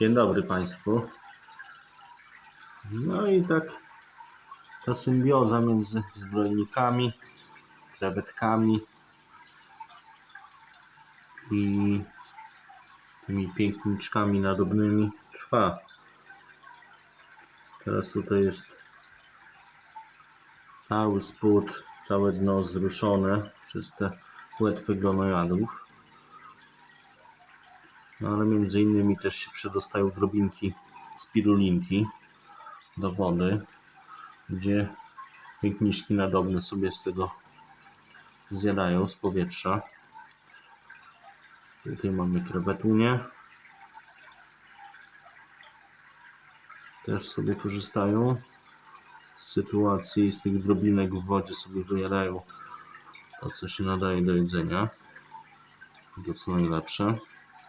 Dzień dobry Państwu. No i tak ta symbioza między zbrojnikami, krewetkami i tymi piękniczkami nadobnymi trwa. Teraz tutaj jest cały spód, całe dno zruszone przez te płetwy glonojadów. No ale między innymi też się przedostają drobinki spirulinki do wody, gdzie piękniczki nadobne sobie z tego zjadają z powietrza. Tutaj mamy krewetunię. Też sobie korzystają z sytuacji z tych drobinek w wodzie sobie wyjadają to, co się nadaje do jedzenia. To co najlepsze.